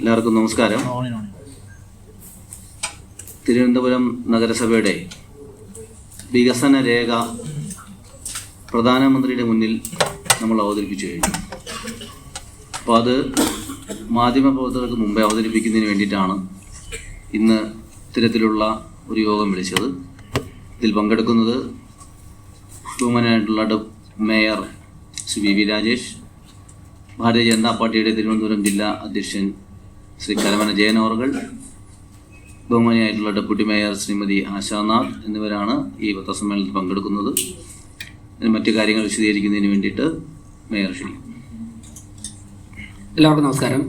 എല്ലാവർക്കും നമസ്കാരം. തിരുവനന്തപുരം നഗരസഭയുടെ വികസന രേഖ പ്രധാനമന്ത്രിയുടെ മുന്നിൽ നമ്മൾ അവതരിപ്പിച്ചു കഴിഞ്ഞു. അപ്പോൾ അത് മാധ്യമപ്രവർത്തകർക്ക് മുമ്പേ അവതരിപ്പിക്കുന്നതിന് വേണ്ടിയിട്ടാണ് ഇന്ന് ഇത്തരത്തിലുള്ള ഒരു യോഗം വിളിച്ചത്. ഇതിൽ പങ്കെടുക്കുന്നത് ബഹുമാനായിട്ടുള്ള mayor Shri V V Rajesh Bharatiya Janata പാർട്ടിയുടെ തിരുവനന്തപുരം ജില്ലാ അധ്യക്ഷൻ ശ്രീ കരമന ജയൻ അവർകൾ ബഹുമാനിയായിട്ടുള്ള ഡെപ്യൂട്ടി മേയർ ശ്രീമതി ആശാനാഥ് എന്നിവരാണ് ഈ പത്രസമ്മേളനത്തിൽ പങ്കെടുക്കുന്നത്. മറ്റു കാര്യങ്ങൾ വിശദീകരിക്കുന്നതിന് വേണ്ടിയിട്ട് മേയർ ശ്രീ. എല്ലാവർക്കും നമസ്കാരം.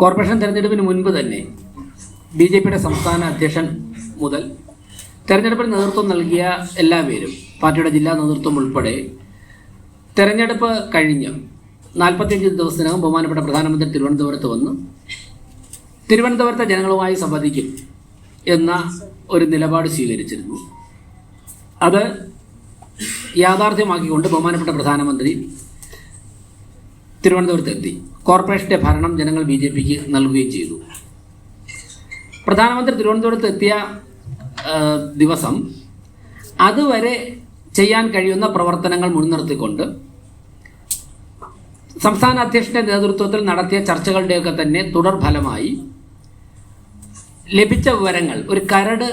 കോർപ്പറേഷൻ തെരഞ്ഞെടുപ്പിന് മുൻപ് തന്നെ ബി ജെ പിയുടെ സംസ്ഥാന അധ്യക്ഷൻ മുതൽ തെരഞ്ഞെടുപ്പിന് നേതൃത്വം നൽകിയ എല്ലാ പേരും പാർട്ടിയുടെ ജില്ലാ നേതൃത്വം ഉൾപ്പെടെ തെരഞ്ഞെടുപ്പ് കഴിഞ്ഞ് നാൽപ്പത്തിയഞ്ച് ദിവസത്തിനകം ബഹുമാനപ്പെട്ട പ്രധാനമന്ത്രി തിരുവനന്തപുരത്ത് വന്നു. തിരുവനന്തപുരത്തെ ജനങ്ങളുമായി സംവദിക്കും എന്ന ഒരു നിലപാട് സ്വീകരിച്ചിരുന്നു. അത് യാഥാർത്ഥ്യമാക്കിക്കൊണ്ട് ബഹുമാനപ്പെട്ട പ്രധാനമന്ത്രി തിരുവനന്തപുരത്തെത്തി കോർപ്പറേഷന്റെ ഭരണം ജനങ്ങൾ ബി ജെ പിക്ക് നൽകുകയും ചെയ്തു. പ്രധാനമന്ത്രി തിരുവനന്തപുരത്ത് എത്തിയ ദിവസം അതുവരെ ചെയ്യാൻ കഴിയുന്ന പ്രവർത്തനങ്ങൾ മുൻനിർത്തിക്കൊണ്ട് സംസ്ഥാന അധ്യക്ഷന്റെ നേതൃത്വത്തിൽ നടത്തിയ ചർച്ചകളുടെയൊക്കെ തന്നെ തുടർഫലമായി ലഭിച്ച വിവരങ്ങൾ ഒരു കരട്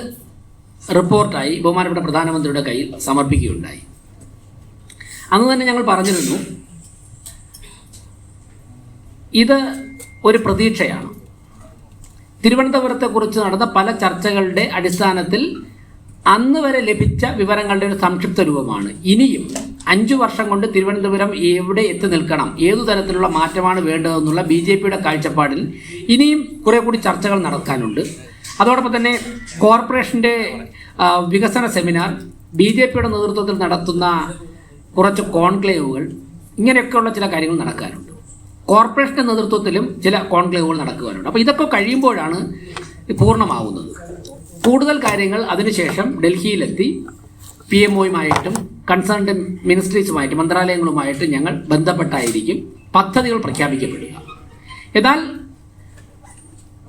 റിപ്പോർട്ടായി ബഹുമാനപ്പെട്ട പ്രധാനമന്ത്രിയുടെ കയ്യിൽ സമർപ്പിക്കുകയുണ്ടായി. അന്ന് തന്നെ ഞങ്ങൾ പറഞ്ഞിരുന്നു ഇത് ഒരു പ്രതീക്ഷയാണ്. തിരുവനന്തപുരത്തെക്കുറിച്ച് നടന്ന പല ചർച്ചകളുടെ അടിസ്ഥാനത്തിൽ അന്ന് വരെ ലഭിച്ച വിവരങ്ങളുടെ ഒരു സംക്ഷിപ്ത രൂപമാണ്. ഇനിയും അഞ്ചു വർഷം കൊണ്ട് തിരുവനന്തപുരം എവിടെ എത്തി നിൽക്കണം? ഏതു തരത്തിലുള്ള മാറ്റമാണ് വേണ്ടതെന്നുള്ള ബി ജെ പിയുടെ കാഴ്ചപ്പാടിൽ ഇനിയും കുറെ കൂടി ചർച്ചകൾ നടക്കാനുണ്ട്. അതോടൊപ്പം തന്നെ കോർപ്പറേഷന്റെ വികസന സെമിനാർ ബി ജെ പിയുടെ നേതൃത്വത്തിൽ നടത്തുന്ന കുറച്ച് കോൺക്ലേവുകൾ ഇങ്ങനെയൊക്കെയുള്ള ചില കാര്യങ്ങൾ നടക്കാനുണ്ട്. കോർപ്പറേഷന്റെ നേതൃത്വത്തിലും ചില കോൺക്ലേവുകൾ നടക്കുവാനുണ്ട്. അപ്പോൾ ഇതൊക്കെ കഴിയുമ്പോഴാണ് പൂർണമാവുന്നത്. കൂടുതൽ കാര്യങ്ങൾ അതിനുശേഷം ഡൽഹിയിലെത്തി പി എം ഒയുമായിട്ടും കൺസേൺഡ് മിനിസ്ട്രീസുമായിട്ട് മന്ത്രാലയങ്ങളുമായിട്ട് ഞങ്ങൾ ബന്ധപ്പെട്ടായിരിക്കും പദ്ധതികൾ പ്രഖ്യാപിക്കപ്പെടുക. എന്നാൽ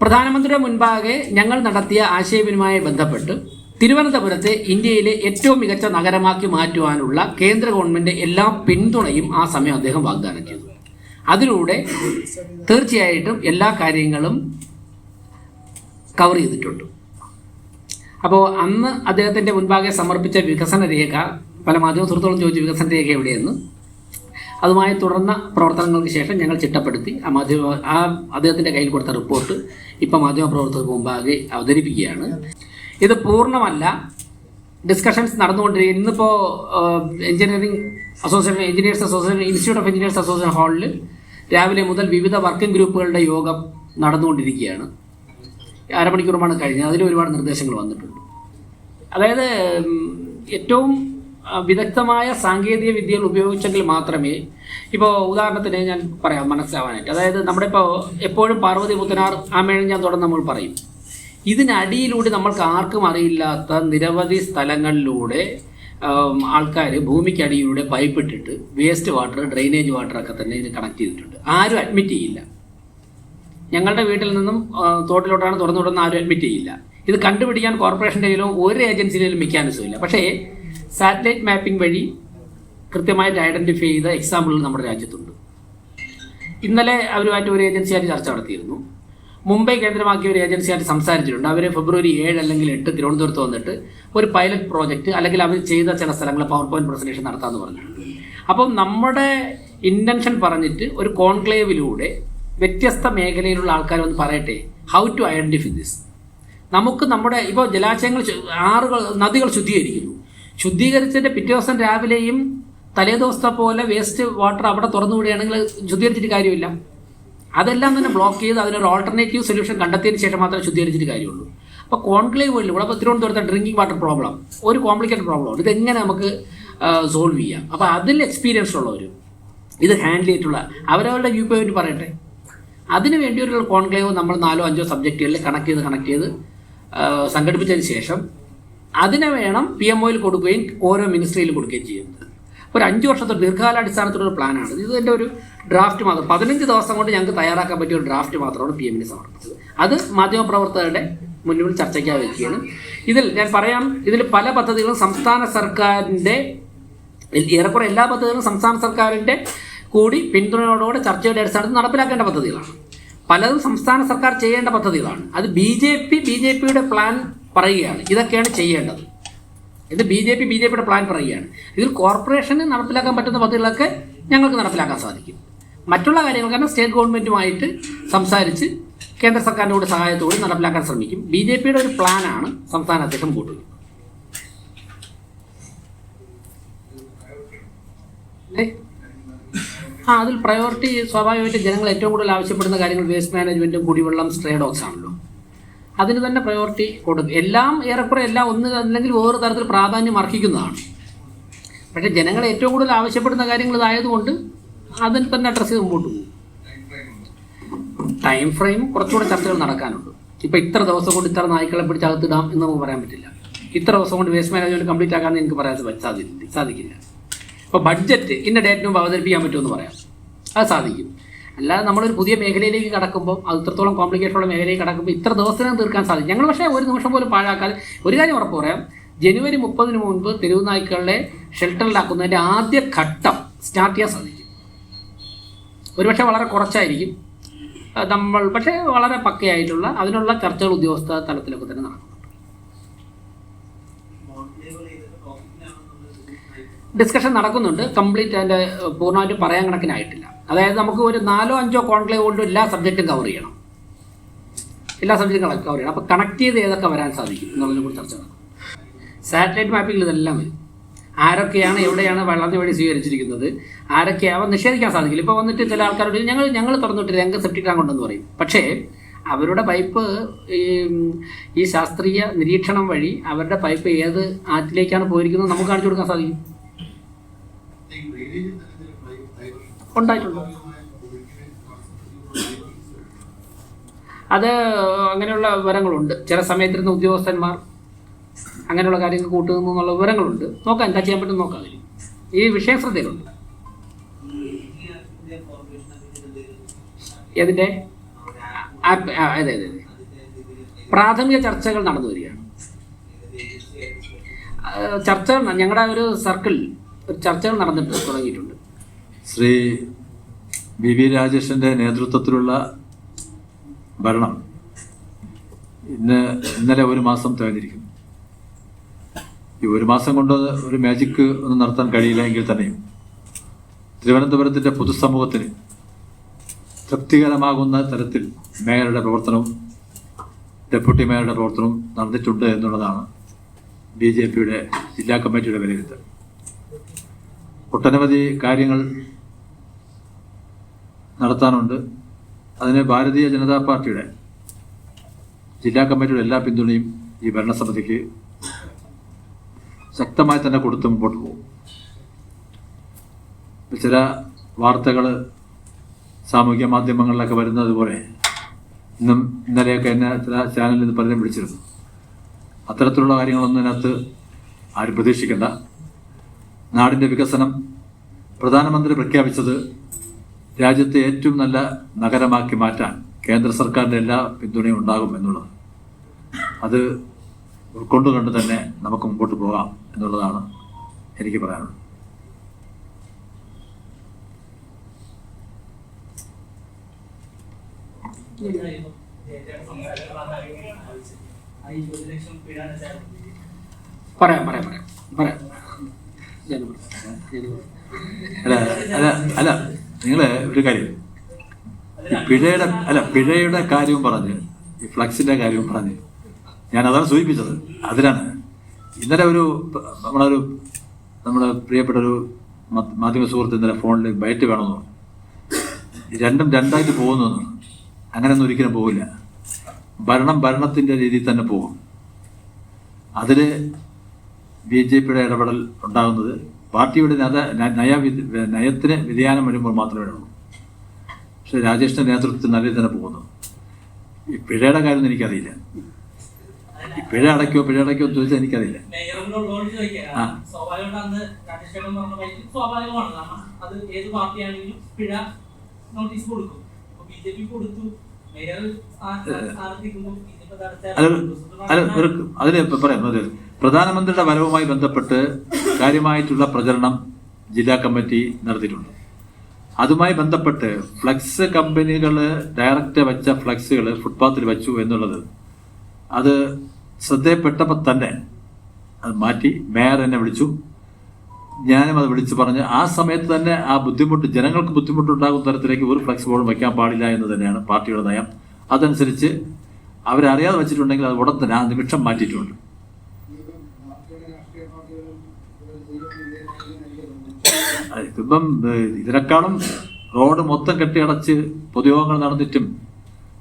പ്രധാനമന്ത്രിയുടെ മുൻപാകെ ഞങ്ങൾ നടത്തിയ ആശയവിനിമയ ബന്ധപ്പെട്ട് തിരുവനന്തപുരത്തെ ഇന്ത്യയിലെ ഏറ്റവും മികച്ച നഗരമാക്കി മാറ്റുവാനുള്ള കേന്ദ്ര ഗവൺമെന്റ് എല്ലാ പിന്തുണയും ആ സമയം അദ്ദേഹം വാഗ്ദാനം ചെയ്തു. അതിലൂടെ തീർച്ചയായിട്ടും എല്ലാ കാര്യങ്ങളും കവർ ചെയ്തിട്ടുണ്ട്. അപ്പോൾ അന്ന് അദ്ദേഹത്തിന്റെ മുൻപാകെ സമർപ്പിച്ച വികസന രേഖ പല മാധ്യമ സുഹൃത്തുക്കളും ചോദിച്ചു വികസന രേഖ എവിടെയെന്ന് അതുമായി തുടർന്ന പ്രവർത്തനങ്ങൾക്ക് ശേഷം ഞങ്ങൾ ചിട്ടപ്പെടുത്തി ആ മാധ്യമ ആ അദ്ദേഹത്തിന്റെ കയ്യിൽ കൊടുത്ത റിപ്പോർട്ട് ഇപ്പം മാധ്യമപ്രവർത്തകർക്ക് മുമ്പാകെ അവതരിപ്പിക്കുകയാണ്. ഇത് പൂർണമല്ല. ഡിസ്കഷൻസ് നടന്നുകൊണ്ടിരിക്കുക ഇന്നിപ്പോൾ engineering association engineers association institute of engineers association ഹാളിൽ രാവിലെ മുതൽ വിവിധ വർക്കിംഗ് ഗ്രൂപ്പുകളുടെ യോഗം നടന്നുകൊണ്ടിരിക്കുകയാണ്. അരമണിക്കൂറുമാണ് കഴിഞ്ഞത്. അതിൽ ഒരുപാട് നിർദ്ദേശങ്ങൾ വന്നിട്ടുണ്ട്. അതായത് ഏറ്റവും വിദഗ്ധമായ സാങ്കേതിക വിദ്യകൾ ഉപയോഗിച്ചെങ്കിൽ മാത്രമേ ഇപ്പോൾ ഉദാഹരണത്തിന് ഞാൻ പറയാം മനസ്സിലാവാനായിട്ട്. അതായത് നമ്മുടെ ഇപ്പോൾ എപ്പോഴും പാർവതി പുത്തനാർ ഞാൻ തുടർന്ന് നമ്മൾ പറയും. ഇതിനടിയിലൂടെ നമ്മൾക്ക് ആർക്കും അറിയില്ലാത്ത നിരവധി സ്ഥലങ്ങളിലൂടെ ആൾക്കാർ ഭൂമിക്കടിയിലൂടെ പൈപ്പ് ഇട്ടിട്ട് വേസ്റ്റ് വാട്ടർ ഡ്രെയിനേജ് വാട്ടറൊക്കെ തന്നെ ഇതിന് കണക്ട് ചെയ്തിട്ടുണ്ട്. ആരും അഡ്മിറ്റ് ചെയ്യില്ല. ഞങ്ങളുടെ വീട്ടിൽ നിന്നും തോട്ടിലോട്ടാണ് തുറന്നു വിടുന്ന ആരും അഡ്മിറ്റ് ചെയ്യില്ല. ഇത് കണ്ടുപിടിക്കാൻ കോർപ്പറേഷന്റെ ഒരു ഏജൻസിയിലും മെക്കാനിസം ഇല്ല. പക്ഷേ സാറ്റലൈറ്റ് മാപ്പിംഗ് വഴി കൃത്യമായിട്ട് ഐഡന്റിഫൈ ചെയ്ത എക്സാമ്പിളുകൾ നമ്മുടെ രാജ്യത്തുണ്ട്. ഇന്നലെ അവരുമായിട്ട് ഒരു ഏജൻസിയായിട്ട് ചർച്ച നടത്തിയിരുന്നു. മുംബൈ കേന്ദ്രമാക്കിയ ഒരു ഏജൻസിയായിട്ട് സംസാരിച്ചിട്ടുണ്ട്. അവർ ഫെബ്രുവരി ഏഴ് അല്ലെങ്കിൽ എട്ട് തിരുവനന്തപുരത്ത് വന്നിട്ട് ഒരു പൈലറ്റ് പ്രോജക്റ്റ് അല്ലെങ്കിൽ അവർ ചെയ്ത ചില സ്ഥലങ്ങൾ പവർ പോയിന്റ് പ്രസന്റേഷൻ നടത്താമെന്ന് പറഞ്ഞിട്ടുണ്ട്. അപ്പം നമ്മുടെ ഇന്റൻഷൻ പറഞ്ഞിട്ട് ഒരു കോൺക്ലേവിലൂടെ വ്യത്യസ്ത മേഖലയിലുള്ള ആൾക്കാർ വന്ന് പറയട്ടെ ഹൗ ടു ഐഡന്റിഫൈ ദിസ് നമുക്ക് നമ്മുടെ ഇപ്പോൾ ജലാശയങ്ങൾ ആറുകൾ നദികൾ ശുദ്ധീകരിക്കുന്നു. ശുദ്ധീകരിച്ചതിന്റെ പിറ്റേ ദിവസം രാവിലെയും തലേ ദിവസത്തെ പോലെ വേസ്റ്റ് വാട്ടർ അവിടെ തുറന്നു വിടുകയാണെങ്കിൽ ശുദ്ധീകരിച്ചിട്ട് കാര്യമില്ല. അതെല്ലാം തന്നെ ബ്ലോക്ക് ചെയ്ത് അതിനൊരു ഓൾട്ടർനേറ്റീവ് സൊല്യൂഷൻ കണ്ടെത്തിയതിന് ശേഷം മാത്രമേ ശുദ്ധീകരിച്ചിട്ട് കാര്യമുള്ളൂ. അപ്പോൾ കോൺക്ലേവ് വേൾഡിൽ ഇവിടെ തിരുവനന്തപുരത്തെ ഡ്രിങ്കിങ് വാട്ടർ പ്രോബ്ലം ഒരു കോംപ്ലിക്കേറ്റഡ് പ്രോബ്ലം ഇതെങ്ങനെ നമുക്ക് സോൾവ് ചെയ്യാം? അപ്പോൾ അതിൽ എക്സ്പീരിയൻസ് ഉള്ളവർ ഇത് ഹാൻഡിൽ ചെയ്തിട്ടുള്ള അവരവരുടെ വ്യൂ പോയിന്റ് പറയട്ടെ. അതിന് വേണ്ടി ഒരു കോൺക്ലേവ് നമ്മൾ നാലോ അഞ്ചോ സബ്ജക്റ്റുകളിൽ കണക്ട് ചെയ്ത് കണക്ട് ചെയ്ത് സംഘടിപ്പിച്ചതിന് ശേഷം അതിനെ വേണം പി എം ഒയിൽ കൊടുക്കുകയും ഓരോ മിനിസ്ട്രിയിലും കൊടുക്കുകയും ചെയ്യുന്നത് ഒരു അഞ്ച് വർഷത്തെ ദീർഘകാലാടിസ്ഥാനത്തിലുള്ള പ്ലാനാണ് ഇത് എന്റെ ഒരു ഡ്രാഫ്റ്റ് മാത്രം. പതിനഞ്ച് ദിവസം കൊണ്ട് ഞങ്ങൾക്ക് തയ്യാറാക്കാൻ പറ്റിയ ഒരു ഡ്രാഫ്റ്റ് മാത്രമാണ് പി എമ്മിന് സമർപ്പിച്ചത്. അത് മാധ്യമപ്രവർത്തകരുടെ മുന്നിൽ ചർച്ചയ്ക്കായി വയ്ക്കുകയാണ്. ഇതിൽ ഞാൻ പറയാം ഇതിൽ പല പദ്ധതികളും സംസ്ഥാന സർക്കാരിന്റെ ഏറെക്കുറെ എല്ലാ പദ്ധതികളും സംസ്ഥാന സർക്കാരിന്റെ കൂടി പിന്തുണയോടുകൂടെ ചർച്ചയുടെ അടിസ്ഥാനത്തിൽ നടപ്പിലാക്കേണ്ട പദ്ധതികളാണ്. പലതും സംസ്ഥാന സർക്കാർ ചെയ്യേണ്ട പദ്ധതികളാണ്. അത് B J P B J പിയുടെ പ്ലാൻ പറയുകയാണ്. ഇതൊക്കെയാണ് ചെയ്യേണ്ടത്. ഇത് B J P B J പിയുടെ പ്ലാൻ പറയുകയാണ്. ഇതിൽ കോർപ്പറേഷന് നടപ്പിലാക്കാൻ പറ്റുന്ന പദ്ധതികളൊക്കെ ഞങ്ങൾക്ക് നടപ്പിലാക്കാൻ സാധിക്കും. മറ്റുള്ള കാര്യങ്ങൾ കാരണം സ്റ്റേറ്റ് ഗവൺമെന്റുമായിട്ട് സംസാരിച്ച് കേന്ദ്ര സർക്കാരിന്റെ കൂടെ സഹായത്തോടെ നടപ്പിലാക്കാൻ ശ്രമിക്കും. ബി ജെ പിയുടെ ഒരു പ്ലാനാണ് സംസ്ഥാന കൂട്ടുന്നത്. ഏ? ആ അതിൽ പ്രയോറിറ്റി സ്വാഭാവികമായിട്ട് ജനങ്ങൾ ഏറ്റവും കൂടുതൽ ആവശ്യപ്പെടുന്ന കാര്യങ്ങൾ വേസ്റ്റ് മാനേജ്മെന്റും കുടിവെള്ളം സ്ട്രേ ഡോക്സ് ആണല്ലോ. അതിന് തന്നെ പ്രയോറിറ്റി കൊടുക്കും. എല്ലാം ഏറെക്കുറെ എല്ലാം ഒന്ന് അല്ലെങ്കിൽ വേറൊരു തരത്തിൽ പ്രാധാന്യം അർഹിക്കുന്നതാണ്. പക്ഷേ ജനങ്ങൾ ഏറ്റവും കൂടുതൽ ആവശ്യപ്പെടുന്ന കാര്യങ്ങൾ ഇതായതുകൊണ്ട് അതിന് തന്നെ അഡ്രസ്സ് ചെയ്ത് മുമ്പോട്ട് പോകും. ടൈം ഫ്രെയിം കുറച്ചുകൂടെ ചർച്ചകൾ നടക്കാനുണ്ട്. ഇപ്പം ഇത്ര ദിവസം കൊണ്ട് ഇത്ര നായ്ക്കളെ പിടിച്ച് അകത്തിടാം എന്ന് നമുക്ക് പറയാൻ പറ്റില്ല. ഇത്ര ദിവസം കൊണ്ട് വേസ്റ്റ് മാനേജ്മെന്റ് കംപ്ലീറ്റ് ആക്കാമെന്ന് എനിക്ക് പറയാൻ സാധിക്കില്ല. സാധിക്കില്ല. അപ്പോൾ ബഡ്ജറ്റ് ഇന്ന ഡേറ്റിന് അവതരിപ്പിക്കാൻ പറ്റുമെന്ന് പറയാം. അത് സാധിക്കും. അല്ലാതെ നമ്മളൊരു പുതിയ മേഖലയിലേക്ക് കടക്കുമ്പോൾ അത് ഇത്രത്തോളം കോംപ്ലിക്കേഷൻ ഉള്ള മേഖലയിൽ കടക്കുമ്പോൾ ഇത്ര ദിവസത്തിനകം തീർക്കാൻ സാധിക്കും. ഞങ്ങൾ പക്ഷേ ഒരു നിമിഷം പോലും പാഴാക്കാതെ ഒരു കാര്യം ഉറപ്പ് പറയാം. ജനുവരി മുപ്പതിന് മുൻപ് തെരുവ് നായ്ക്കളെ ഷെൽട്ടറിലാക്കുന്നതിന്റെ ആദ്യ ഘട്ടം സ്റ്റാർട്ട് ചെയ്യാൻ സാധിക്കും. ഒരുപക്ഷെ വളരെ കുറച്ചായിരിക്കും. നമ്മൾ പക്ഷേ വളരെ പക്കയായിട്ടുള്ള അതിനുള്ള ചർച്ചകൾ ഉദ്യോഗസ്ഥ തലത്തിലൊക്കെ തന്നെ നടക്കും. ഡിസ്കഷൻ നടക്കുന്നുണ്ട്. കംപ്ലീറ്റ് അതിന്റെ പൂർണമായിട്ട് പറയാൻ കണക്കിനായിട്ടില്ല. അതായത് നമുക്ക് ഒരു നാലോ അഞ്ചോ കോൺക്ലേവ് കൊണ്ട് എല്ലാ സബ്ജക്റ്റും കവർ ചെയ്യണം. എല്ലാ സബ്ജക്റ്റും കവർ ചെയ്യണം. അപ്പോൾ കണക്ട് ചെയ്ത് ഏതൊക്കെ വരാൻ സാധിക്കും എന്നുള്ളതിനെ കുറിച്ച് ചർച്ച നടക്കും സാറ്റലൈറ്റ് മാപ്പിംഗിൽ ഇതെല്ലാം വരും. ആരൊക്കെയാണ് എവിടെയാണ് വെള്ളത്തിന് വഴി സ്വീകരിച്ചിരിക്കുന്നത്? ആരൊക്കെയാവാൻ നിഷേധിക്കാൻ സാധിക്കില്ല. ഇപ്പോൾ വന്നിട്ട് ചില ആൾക്കാരോട് ഞങ്ങൾ ഞങ്ങൾ തുറന്നിട്ട് രംഗം സെപ്റ്റിക് ടാങ്ക് ഉണ്ടെന്ന് പറയും. പക്ഷേ അവരുടെ പൈപ്പ് ഈ ഈ ശാസ്ത്രീയ നിരീക്ഷണം വഴി അവരുടെ പൈപ്പ് ഏത് ആറ്റിലേക്കാണ് പോയിരിക്കുന്നത് നമുക്ക് കാണിച്ചു കൊടുക്കാൻ സാധിക്കും. ഉണ്ടായിട്ടുണ്ട്? അത് അങ്ങനെയുള്ള വിവരങ്ങളുണ്ട്. ചില സമയത്തിരുന്ന ഉദ്യോഗസ്ഥന്മാർ അങ്ങനെയുള്ള കാര്യങ്ങൾ കൂട്ടുന്നു എന്നുള്ള വിവരങ്ങളുണ്ട്. നോക്കാം എന്താ ചെയ്യാൻ പറ്റും നോക്കാം ഈ വിഷയം ശ്രദ്ധയിലുണ്ട്. ആപ്പ് അതെ അതെ അതെ. പ്രാഥമിക ചർച്ചകൾ നടന്നു വരികയാണ്. ചർച്ച ഞങ്ങളുടെ ഒരു സർക്കിളിൽ ഒരു ചർച്ചകൾ നടന്നിട്ട് തുടങ്ങിയിട്ടുണ്ട്. ശ്രീ വി വി രാജേഷിന്റെ നേതൃത്വത്തിലുള്ള ഭരണം ഇന്ന് ഇന്നലെ ഒരു മാസം തികഞ്ഞിരിക്കുന്നു ഈ ഒരു മാസം കൊണ്ട് ഒരു മാജിക്ക് ഒന്നും നടത്താൻ കഴിയില്ല എങ്കിൽ തന്നെയും തിരുവനന്തപുരത്തിന്റെ പൊതുസമൂഹത്തിന് തൃപ്തികരമാകുന്ന തരത്തിൽ മേയറുടെ പ്രവർത്തനവും ഡെപ്യൂട്ടി മേയറുടെ പ്രവർത്തനവും നടന്നിട്ടുണ്ട് എന്നുള്ളതാണ് ബി ജെ പിയുടെ ജില്ലാ കമ്മിറ്റിയുടെ വിലയിരുത്തൽ. ഒട്ടനവധി കാര്യങ്ങൾ നടത്താനുണ്ട്. അതിന് ഭാരതീയ ജനതാ പാർട്ടിയുടെ ജില്ലാ കമ്മിറ്റിയുടെ എല്ലാ പിന്തുണയും ഈ ഭരണസമിതിക്ക് ശക്തമായി തന്നെ കൊടുത്ത് മുമ്പോട്ട് പോകും. ചില വാർത്തകൾ സാമൂഹ്യ മാധ്യമങ്ങളിലൊക്കെ വരുന്നത് പോലെ ഇന്നും ഇന്നലെയൊക്കെ എന്നെ ചില ചാനലിൽ നിന്ന് പലരും വിളിച്ചിരുന്നു. അത്തരത്തിലുള്ള കാര്യങ്ങളൊന്നും ഇതിനകത്ത് ആരും പ്രതീക്ഷിക്കേണ്ട. നാടിന്റെ വികസനം പ്രധാനമന്ത്രി പ്രഖ്യാപിച്ചത് രാജ്യത്തെ ഏറ്റവും നല്ല നഗരമാക്കി മാറ്റാൻ കേന്ദ്ര സർക്കാരിന്റെ എല്ലാ പിന്തുണയും ഉണ്ടാകും എന്നുള്ളത്. അത് ഉൾക്കൊണ്ടുകൊണ്ട് തന്നെ നമുക്ക് മുമ്പോട്ട് പോകാം എന്നുള്ളതാണ് എനിക്ക് പറയാനുള്ളത്. പറയാം പറയാം പറയാം. പറയാം. അല്ല അല്ല അല്ല. നിങ്ങൾ ഒരു കാര്യം. പിഴയുടെ അല്ല പിഴയുടെ കാര്യവും പറഞ്ഞ് ഈ ഫ്ലക്സിന്റെ കാര്യവും പറഞ്ഞ് ഞാൻ അതാണ് സൂചിപ്പിച്ചത്. അതിനാണ്. ഇന്നലെ ഒരു നമ്മളൊരു നമ്മുടെ പ്രിയപ്പെട്ട ഒരു മാധ്യമ സുഹൃത്ത് ഇന്നലെ ഫോണിൽ ബയറ്റ് വേണമെന്ന് പറഞ്ഞു. രണ്ടും രണ്ടായിട്ട് പോകുന്നു അങ്ങനെയൊന്നും ഒരിക്കലും പോകില്ല ഭരണം ഭരണത്തിന്റെ രീതിയിൽ തന്നെ പോകും. അതിൽ ബി ജെ പിയുടെ ഇടപെടൽ ഉണ്ടാകുന്നത് പാർട്ടിയുടെ നയ നയ നയത്തിന് വ്യതിയാനം വരുമ്പോൾ മാത്രമേ ഉള്ളൂ. പക്ഷേ രാജേഷിന്റെ നേതൃത്വത്തിൽ നല്ല തന്നെ പോകുന്നു. ഈ പിഴയുടെ കാര്യം എനിക്കറിയില്ല. ഈ പിഴ അടയ്ക്കോ പിഴ അടയ്ക്കോ എന്ന് ചോദിച്ചാൽ എനിക്കറിയില്ല. ആ. നോട്ടീസ് കൊടുക്കും. അപ്പൊ ബി ജെ പി കൊടുത്തു. മേയർ സ്ഥാനത്തേക്കുന്നു അല്ല അല്ല ഇപ്പൊ പറയാം അതെ പ്രധാനമന്ത്രിയുടെ വരവുമായി ബന്ധപ്പെട്ട് കാര്യമായിട്ടുള്ള പ്രചരണം ജില്ലാ കമ്മിറ്റി നടത്തിയിട്ടുണ്ട്. അതുമായി ബന്ധപ്പെട്ട് ഫ്ലക്സ് കമ്പനികൾ ഡയറക്റ്റ് വെച്ച ഫ്ലക്സുകൾ ഫുട്പാത്തിൽ വെച്ചു എന്നുള്ളത് അത് ശ്രദ്ധയിൽപ്പെട്ടപ്പോൾ തന്നെ അത് മാറ്റി മേയർ എന്നെ വിളിച്ചു. ഞാനും അത് വിളിച്ചു പറഞ്ഞ് ആ സമയത്ത് തന്നെ ആ ബുദ്ധിമുട്ട് ജനങ്ങൾക്ക് ബുദ്ധിമുട്ടുണ്ടാകുന്ന തരത്തിലേക്ക് ഒരു ഫ്ലക്സ് ബോർഡ് വയ്ക്കാൻ പാടില്ല എന്ന് തന്നെയാണ് പാർട്ടിയുടെ നയം. അതനുസരിച്ച് അവരറിയാതെ വെച്ചിട്ടുണ്ടെങ്കിൽ അത് ഉടൻ തന്നെ ആ നിമിഷം മാറ്റിയിട്ടുണ്ട്. ഇതിപ്പം ഇതിനേക്കാളും റോഡ് മൊത്തം കെട്ടിയടച്ച് പൊതുയോഗങ്ങൾ നടന്നിട്ടും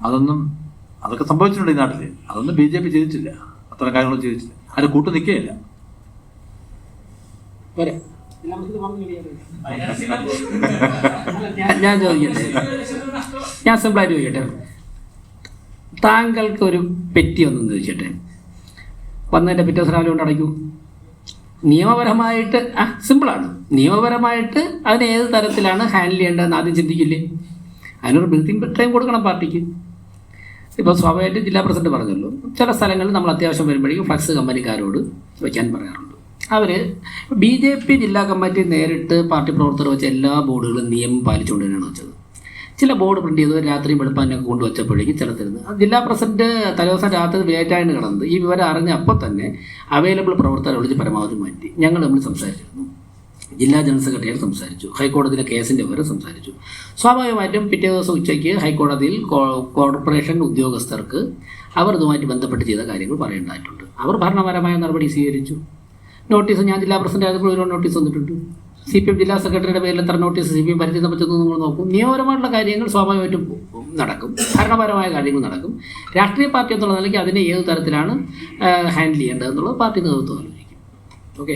അതൊന്നും അതൊക്കെ സംഭവിച്ചിട്ടുണ്ട് ഈ നാട്ടിൽ അതൊന്നും ബി ജെ പി ചെയ്തിട്ടില്ല. അത്തരം കാര്യങ്ങളും ചെയ്തിട്ടില്ല. അതിന് കൂട്ടു നിൽക്കുകയില്ല. ഞാൻ ചോദിക്കട്ടെ? ഞാൻ സിമ്പിളായിട്ട് ചോദിക്കട്ടെ? താങ്കൾക്ക് ഒരു പെറ്റി ഒന്നും ചോദിച്ചട്ടെ. വന്നതിന്റെ പിറ്റേ ദിവസം രാവിലെ കൊണ്ട് അടയ്ക്കൂ. നിയമപരമായിട്ട് ആ സിമ്പിളാണ് നിയമപരമായിട്ട് അതിന് ഏത് തരത്തിലാണ് ഹാൻഡിൽ ചെയ്യേണ്ടതെന്ന് ആദ്യം ചിന്തിക്കില്ലേ? അതിനൊരു ബ്രീത്തിങ് ടൈം കൊടുക്കണം പാർട്ടിക്ക്. ഇപ്പോൾ സ്വാഭാവികമായിട്ട് ജില്ലാ പ്രസിഡന്റ് പറഞ്ഞല്ലോ ചില സ്ഥലങ്ങളിൽ നമ്മൾ അത്യാവശ്യം വരുമ്പോഴേക്കും ഫ്ലക്സ് കമ്പനിക്കാരോട് വയ്ക്കാൻ പറയാറുണ്ട്. അവർ ബി ജെ പി ജില്ലാ കമ്മിറ്റി നേരിട്ട് പാർട്ടി പ്രവർത്തകർ വെച്ച എല്ലാ ബോർഡുകളും നിയമം പാലിച്ചുകൊണ്ട് തന്നെയാണ് വെച്ചത്. ചില ബോർഡ് പ്രിന്റ് ചെയ്ത് രാത്രി വെളുപ്പാനൊക്കെ കൊണ്ടുവച്ചപ്പോഴേക്കും ചിലത്തിരുന്ന് ജില്ലാ പ്രസിഡന്റ് തലേദിവസം രാത്രി ലേറ്റായിട്ട് കിടന്നത്. ഈ വിവരം അറിഞ്ഞ അപ്പോൾ തന്നെ അവൈലബിൾ പ്രവർത്തകരെ വിളിച്ച് പരമാവധി മാറ്റി. ഞങ്ങൾ തമ്മിൽ സംസാരിച്ചിരുന്നു. ജില്ലാ ജനറൽ സെക്രട്ടറിയോട് സംസാരിച്ചു. ഹൈക്കോടതിയിലെ കേസിന്റെ വിവരം സംസാരിച്ചു. സ്വാഭാവികമായിട്ടും പിറ്റേ ദിവസം ഉച്ചയ്ക്ക് ഹൈക്കോടതിയിൽ കോർപ്പറേഷൻ ഉദ്യോഗസ്ഥർക്ക് അവർ ഇതുമായിട്ട് ബന്ധപ്പെട്ട് ചെയ്ത കാര്യങ്ങൾ പറയേണ്ടതായിട്ടുണ്ട് അവർ ഭരണപരമായ നടപടി സ്വീകരിച്ചു. നോട്ടീസ് ഞാൻ ജില്ലാ പ്രസിഡന്റ് ആയപ്പോൾ ഒരു നോട്ടീസ് വന്നിട്ടുണ്ട് സി പി എം ജില്ലാ സെക്രട്ടറിയുടെ പേരിൽ എത്ര നോട്ടീസ് സി പി എം പരിധി പറ്റുന്നു നിങ്ങൾ നോക്കും. നിയമപരമായിട്ടുള്ള കാര്യങ്ങൾ സ്വാഭാവികമായിട്ടും നടക്കും. ഭരണപരമായ കാര്യങ്ങൾ നടക്കും. രാഷ്ട്രീയ പാർട്ടി എന്നുള്ള നിലയ്ക്ക് അതിനെ ഏത് തരത്തിലാണ് ഹാൻഡിൽ ചെയ്യേണ്ടത് എന്നുള്ളത് പാർട്ടി നേതൃത്വം ഓക്കെ